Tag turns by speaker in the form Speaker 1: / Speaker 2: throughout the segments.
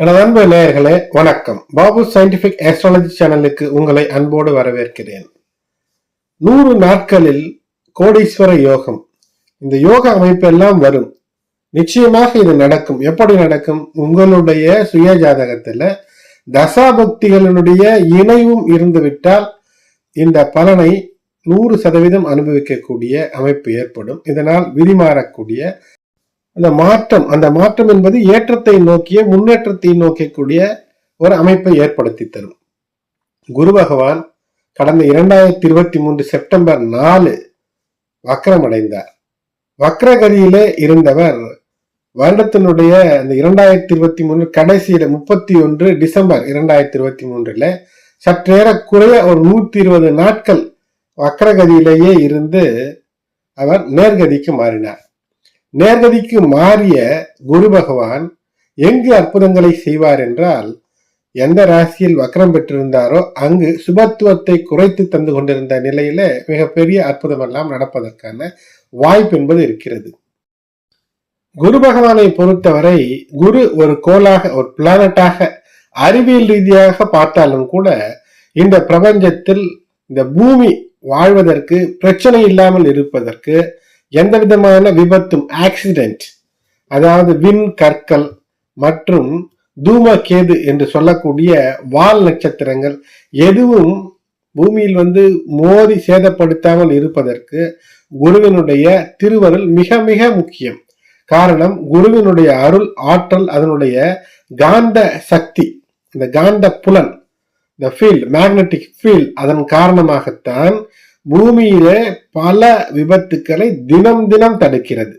Speaker 1: எனது அன்பு நேயர்களே வணக்கம். பாபு சயின்டிபிக் ஆஸ்ட்ராலஜி சேனலுக்கு உங்களை அன்போடு வரவேற்கிறேன். நூறு நாட்களில் கோடீஸ்வர யோகம். இந்த யோக அமைப்பு எல்லாம் வரும். நிச்சயமாக இது நடக்கும். எப்படி நடக்கும்? உங்களுடைய சுய ஜாதகத்துல தசாபக்திகளினுடைய இணைவும் இருந்துவிட்டால் இந்த பலனை நூறு சதவீதம் அனுபவிக்கக்கூடிய அமைப்பு ஏற்படும். இதனால் விதிமாறக்கூடிய அந்த மாற்றம் அந்த மாற்றம் என்பது ஏற்றத்தை நோக்கிய முன்னேற்றத்தை நோக்கக்கூடிய ஒரு அமைப்பை ஏற்படுத்தி தரும். குரு பகவான் கடந்த இரண்டாயிரத்தி இருபத்தி மூன்று செப்டம்பர் நாலு வக்கரமடைந்தார் வக்ரகதியிலே இருந்தவர் வருடத்தினுடைய அந்த இரண்டாயிரத்தி இருபத்தி மூணு கடைசியில முப்பத்தி ஒன்று டிசம்பர் இரண்டாயிரத்தி இருபத்தி மூன்றுல சற்றேறக்குறைய ஒரு நூத்தி இருபது நாட்கள் வக்ரகதியிலேயே இருந்து அவர் நேர்கதிக்கு மாறினார். நேர்கதிக்கு மாறிய குரு பகவான் எங்கு அற்புதங்களை செய்வார் என்றால் எந்த ராசியில் வக்கரம் பெற்றிருந்தாரோ அங்கு சுபத்துவத்தை குறைத்து தந்து கொண்டிருந்த நிலையில மிகப்பெரிய அற்புதம் எல்லாம் நடப்பதற்கான வாய்ப்பு என்பது இருக்கிறது. குரு பகவானை பொறுத்தவரை குரு ஒரு கோளாக ஒரு பிளானட்டாக அறிவியல் ரீதியாக பார்த்தாலும் கூட இந்த பிரபஞ்சத்தில் இந்த பூமி வாழ்வதற்கு பிரச்சனை இல்லாமல் இருப்பதற்கு எந்த விதமான விபத்தும் ஆக்சிடென்ட் அதாவது விண் கற்கள் மற்றும் தூமகேது என்று சொல்லக்கூடிய வால் நட்சத்திரங்கள் எதுவும் பூமியில் வந்து மோதி சேதப்படுத்தாமல் இருப்பதற்கு குருவினுடைய திருவருள் மிக மிக முக்கியம். காரணம் குருவினுடைய அருள் ஆற்றல் அதனுடைய காந்த சக்தி இந்த காந்த புலன் இந்த ஃபீல்ட் மேக்னெட்டிக் ஃபீல்ட் அதன் காரணமாகத்தான் பூமியிலே பல விபத்துக்களை தினம் தினம் தடுக்கிறது.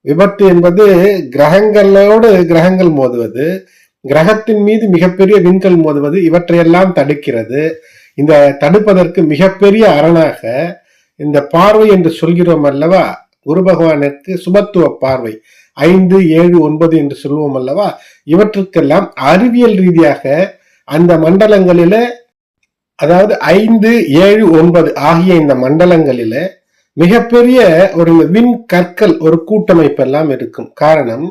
Speaker 1: விபத்து என்பது கிரகங்களோடு கிரகங்கள் மோதுவது கிரகத்தின் மீது மிகப்பெரிய விண்கல் மோதுவது இவற்றையெல்லாம் தடுக்கிறது. இந்த தடுப்பதற்கு மிகப்பெரிய அரணாக இந்த பார்வை என்று சொல்கிறோம் அல்லவா? குரு பகவானுக்கு சுபத்துவ பார்வை. ஐந்து ஏழு ஒன்பது என்று சொல்லுவோம் அல்லவா? இவற்றுக்கெல்லாம் அறிவியல் ரீதியாக அந்த மண்டலங்களில அதாவது ஐந்து ஏழு ஒன்பது ஆகிய இந்த மண்டலங்களில மிகப்பெரிய ஒரு விண் கற்கள் ஒரு கூட்டமைப்பு எல்லாம் இருக்கும். காரணம்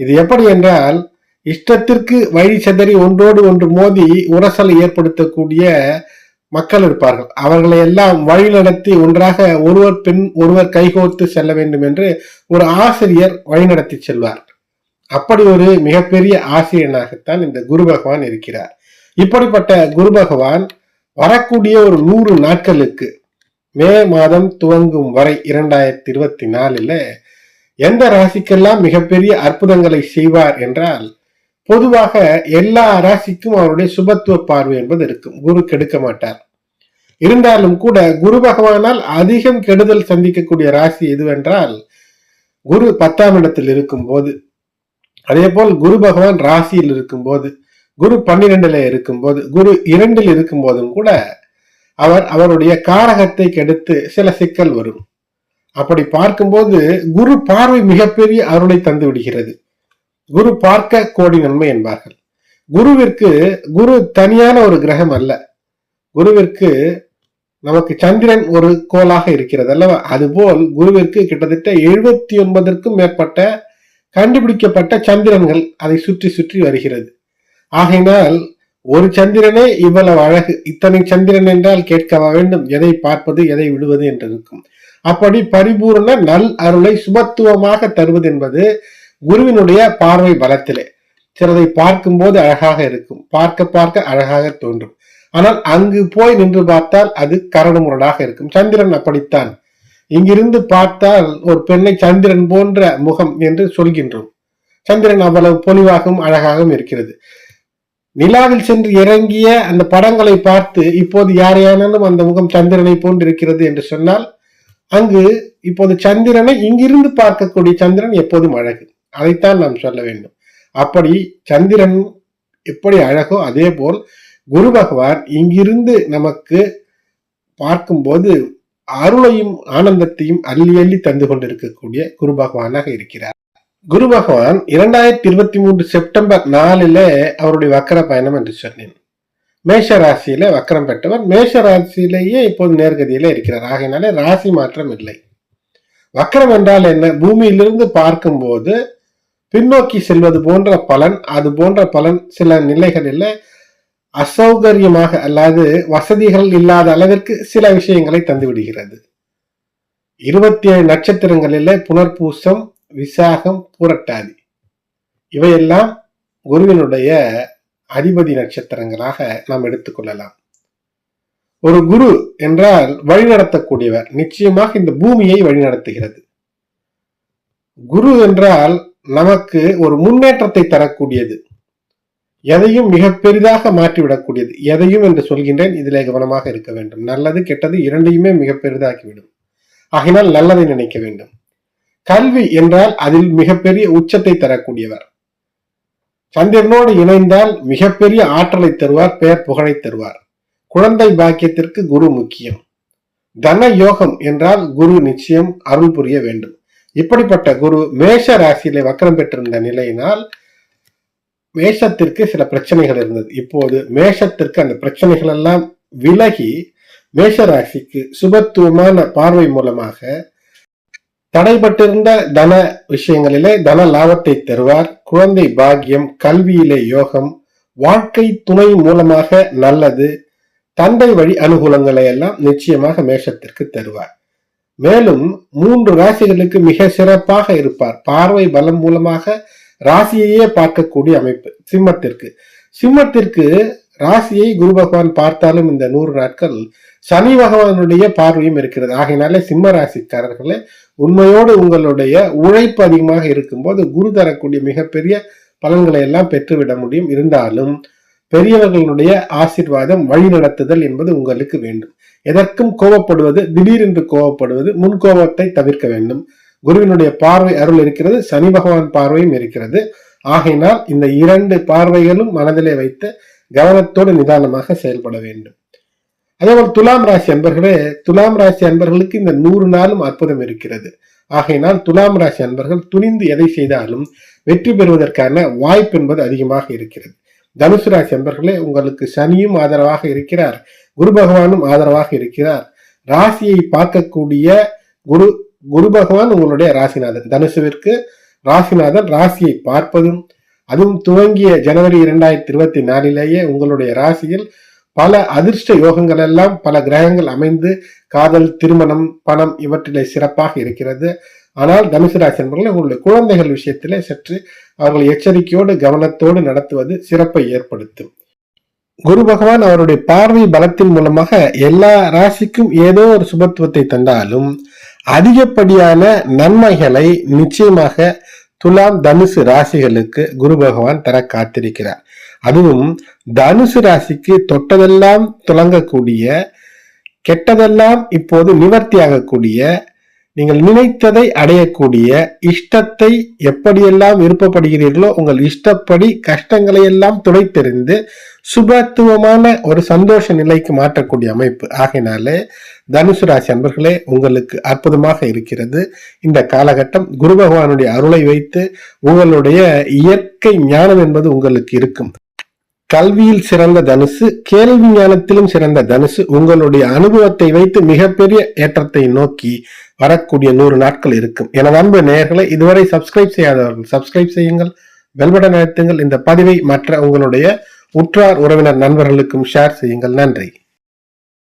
Speaker 1: இது எப்படி என்றால் இஷ்டத்திற்கு வழி செதறி ஒன்றோடு ஒன்று மோதி உரசலை ஏற்படுத்தக்கூடிய மக்கள் இருப்பார்கள். அவர்களை எல்லாம் வழி நடத்தி ஒன்றாக ஒருவர் பெண் ஒருவர் கைகோர்த்து செல்ல வேண்டும் என்று ஒரு ஆசிரியர் வழிநடத்தி செல்வார். அப்படி ஒரு மிகப்பெரிய ஆசிரியனாகத்தான் இந்த குரு பகவான் இருக்கிறார். இப்படிப்பட்ட குரு பகவான் வரக்கூடிய ஒரு நூறு நாட்களுக்கு மே மாதம் துவங்கும் வரை இரண்டாயிரத்தி இருபத்தி நாலில் எந்த ராசிக்கெல்லாம் மிகப்பெரிய அற்புதங்களை செய்வார் என்றால் பொதுவாக எல்லா ராசிக்கும் அவருடைய சுபத்துவ பார்வை என்பது இருக்கும். குரு கெடுக்க மாட்டார். இருந்தாலும் கூட குரு பகவானால் அதிகம் கெடுதல் சந்திக்கக்கூடிய ராசி எதுவென்றால் குரு பத்தாம் இடத்தில் இருக்கும் போது அதே போல் குரு பகவான் ராசியில் இருக்கும் போது குரு பன்னிரெண்டுல இருக்கும்போது குரு இரண்டில் இருக்கும் போதும் கூட அவர் அவருடைய காரகத்தை கெடுத்து சில சிக்கல் வரும். அப்படி பார்க்கும்போது குரு பார்வை மிகப்பெரிய அருளை தந்து விடுகிறது. குரு பார்க்க கோடி நன்மை என்பார்கள். குருவிற்கு குரு தனியான ஒரு கிரகம் அல்ல. குருவிற்கு நமக்கு சந்திரன் ஒரு கோலாக இருக்கிறது அல்லவா? அதுபோல் குருவிற்கு கிட்டத்தட்ட எழுபத்தி ஒன்பதற்கும் மேற்பட்ட கண்டுபிடிக்கப்பட்ட சந்திரன்கள் அதை சுற்றி சுற்றி வருகிறது. ஆகையினால் ஒரு சந்திரனே இவ்வளவு அழகு இத்தனை சந்திரன் என்றால் கேட்கவா வேண்டும்? எதை பார்ப்பது எதை விடுவது என்றிருக்கும். அப்படி பரிபூர்ண நல் அருளை சுபத்துவமாக தருவது என்பது குருவினுடைய பார்வை பலத்திலே. சிலதை பார்க்கும்போது அழகாக இருக்கும். பார்க்க பார்க்க அழகாக தோன்றும். ஆனால் அங்கு போய் நின்று பார்த்தால் அது கரடுமுரடாக இருக்கும். சந்திரன் அப்படித்தான். இங்கிருந்து பார்த்தால் ஒரு பெண்ணை சந்திரன் போன்ற முகம் என்று சொல்கின்றோம். சந்திரன் அவ்வளவு பொலிவாகவும் அழகாகவும் இருக்கிறது. நிலாவில் சென்று இறங்கிய அந்த படங்களை பார்த்து இப்போது யாரையானாலும் அந்த முகம் சந்திரனை போன்று இருக்கிறது என்று சொன்னால் அங்கு இப்போது சந்திரனை இங்கிருந்து பார்க்கக்கூடிய சந்திரன் எப்போதும் அழகு. அதைத்தான் நாம் சொல்ல வேண்டும். அப்படி சந்திரன் எப்படி அழகோ அதே போல் குரு பகவான் இங்கிருந்து நமக்கு பார்க்கும்போது அருளையும் ஆனந்தத்தையும் அள்ளி அள்ளி தந்து கொண்டிருக்கக்கூடிய குரு பகவானாக இருக்கிறார். குரு பகவான் இரண்டாயிரத்தி இருபத்தி மூன்று செப்டம்பர் நாலில் அவருடைய வக்கர பயணம் என்று சொன்னேன். மேஷ ராசியில வக்கரம் பெற்றவர். மேஷ ராசியிலேயே இப்போது நேர்கதியில இருக்கிறார். ஆகையினாலே ராசி மாற்றம் இல்லை. வக்கரம் என்றால் என்ன? பூமியிலிருந்து பார்க்கும்போது பின்னோக்கி செல்வது போன்ற பலன் அது போன்ற பலன் சில நிலைகளில் அசௌகரியமாக அல்லாது வசதிகள் இல்லாத அளவிற்கு சில விஷயங்களை தந்துவிடுகிறது. இருபத்தி ஏழு நட்சத்திரங்களில் புனர்பூசம் விசாகம் பூரட்டாதி. இவையெல்லாம் குருவினுடைய அதிபதி நட்சத்திரங்களாக நாம் எடுத்துக்கொள்ளலாம் ஒரு குரு என்றால் வழிநடத்தக்கூடியவர். நிச்சயமாக இந்த பூமியை வழிநடத்துகிறது. குரு என்றால் நமக்கு ஒரு முன்னேற்றத்தை தரக்கூடியது. எதையும் மிக பெரிதாக மாற்றிவிடக்கூடியது. எதையும் என்று சொல்கின்றேன். இதிலே கவனமாக இருக்க வேண்டும். நல்லது கெட்டது இரண்டையுமே மிக பெரிதாக்கிவிடும். ஆகினால் நல்லதை நினைக்க வேண்டும். கல்வி என்றால் அதில் மிகப்பெரிய உச்சத்தை தரக்கூடியவர். சந்திரனோடு இணைந்தால் மிகப்பெரிய ஆற்றலை தருவார் பெயர் புகழை தருவார். குழந்தை பாக்கியத்திற்கு குரு முக்கியம். தன யோகம் என்றால் குரு நிச்சயம் அருள் புரிய வேண்டும். இப்படிப்பட்ட குரு மேஷ ராசியிலே வக்கரம் பெற்றிருந்த நிலையினால் மேஷத்திற்கு சில பிரச்சனைகள் இருந்தது. இப்போது மேஷத்திற்கு அந்த பிரச்சனைகள் எல்லாம் விலகி மேஷ ராசிக்கு சுபத்துவமான பார்வை மூலமாக தடைபட்டிருந்த தன விஷயங்களிலே தன லாபத்தை தருவார். குழந்தை பாக்கியம் கல்வியிலே யோகம் வாழ்க்கை துணை மூலமாக நல்லது தந்தை வழி அனுகூலங்களை எல்லாம் நிச்சயமாக மேஷத்திற்கு தருவார். மேலும் மூன்று ராசிகளுக்கு மிக சிறப்பாக இருப்பார். பார்வை பலம் மூலமாக ராசியையே பார்க்கக்கூடிய அமைப்பு சிம்மத்திற்கு. சிம்மத்திற்கு ராசியை குரு பகவான் பார்த்தாலும் இந்த நூறு நாட்கள் சனி பகவானுடைய பார்வையும் இருக்கிறது. ஆகையினாலே சிம்ம ராசிக்காரர்களே உண்மையோடு உங்களுடைய உழைப்பு அதிகமாக இருக்கும்போது குரு தரக்கூடிய மிகப்பெரிய பலன்களை எல்லாம் பெற்றுவிட முடியும். இருந்தாலும் பெரியவர்களுடைய ஆசிர்வாதம் வழி நடத்துதல் என்பது உங்களுக்கு வேண்டும். எதற்கும் கோபப்படுவது திடீரென்று கோபப்படுவது முன் கோபத்தை தவிர்க்க வேண்டும். குருவினுடைய பார்வை அருள் இருக்கிறது சனி பகவான் பார்வையும் இருக்கிறது. ஆகையினால் இந்த இரண்டு பார்வைகளும் மனதிலே வைத்து கவனத்தோடு நிதானமாக செயல்பட வேண்டும். அதேபோல் துலாம் ராசி அன்பர்களே துலாம் ராசி அன்பர்களுக்கு இந்த நூறு நாளும் அற்புதம் இருக்கிறது. ஆகையினால் துலாம் ராசி அன்பர்கள் துணிந்து எதை செய்தாலும் வெற்றி பெறுவதற்கான வாய்ப்பு என்பது அதிகமாக இருக்கிறது. தனுசு ராசி அன்பர்களே உங்களுக்கு சனியும் ஆதரவாக இருக்கிறார். குரு பகவானும் ஆதரவாக இருக்கிறார். ராசியை பார்க்கக்கூடிய குரு குரு பகவான் உங்களுடைய ராசிநாதன். தனுசுவிற்கு ராசிநாதன் ராசியை பார்ப்பதும் அதுவும் துவங்கிய ஜனவரி இரண்டாயிரத்தி இருபத்தி நாலிலேயே உங்களுடைய ராசியில் பல அதிர்ஷ்ட யோகங்கள் எல்லாம் பல கிரகங்கள் அமைந்து காதல் திருமணம் பணம் இவற்றிலே சிறப்பாக இருக்கிறது. ஆனால் தனுசு ராசி என்பவர்கள் உங்களுடைய குழந்தைகள் விஷயத்திலே சற்று அவர்கள் எச்சரிக்கையோடு கவனத்தோடு நடத்துவது சிறப்பை ஏற்படுத்தும். குரு பகவான் அவருடைய பார்வை பலத்தின் மூலமாக எல்லா ராசிக்கும் ஏதோ ஒரு சுபத்துவத்தை தந்தாலும் அதிகப்படியான நன்மைகளை நிச்சயமாக துலாம் தனுசு ராசிகளுக்கு குரு பகவான் தர காத்திருக்கிறார். அதுவும் தனுசு ராசிக்கு தொட்டதெல்லாம் துலங்கக்கூடிய கெட்டதெல்லாம் இப்போது நிவர்த்தியாகக்கூடிய நீங்கள் நினைத்ததை அடையக்கூடிய இஷ்டத்தை எப்படியெல்லாம் விருப்பப்படுகிறீர்களோ உங்கள் இஷ்டப்படி கஷ்டங்களை எல்லாம் துடைத்தெறிந்து சுபத்துவமான ஒரு சந்தோஷ நிலைக்கு மாற்றக்கூடிய அமைப்பு. ஆகினாலே தனுசு ராசி அன்பர்களே உங்களுக்கு அற்புதமாக இருக்கிறது. இந்த காலகட்டம் குரு பகவானுடைய அருளை வைத்து உங்களுடைய இயற்கை ஞானம் என்பது உங்களுக்கு இருக்கும். கல்வியில் சிறந்த தனுசு கேள்வி ஞானத்திலும் சிறந்த தனுசு உங்களுடைய அனுபவத்தை வைத்து மிகப்பெரிய ஏற்றத்தை நோக்கி வரக்கூடிய நூறு நாட்கள் இருக்கும். எனது அன்பு நேயர்களை இதுவரை சப்ஸ்கிரைப் செய்யாதவர்கள் சப்ஸ்கிரைப் செய்யுங்கள். வெல்பட அழுத்துங்கள். இந்த பதிவை மற்ற உங்களுடைய உற்றார் உறவினர் நண்பர்களுக்கும் ஷேர் செய்யுங்கள். நன்றி.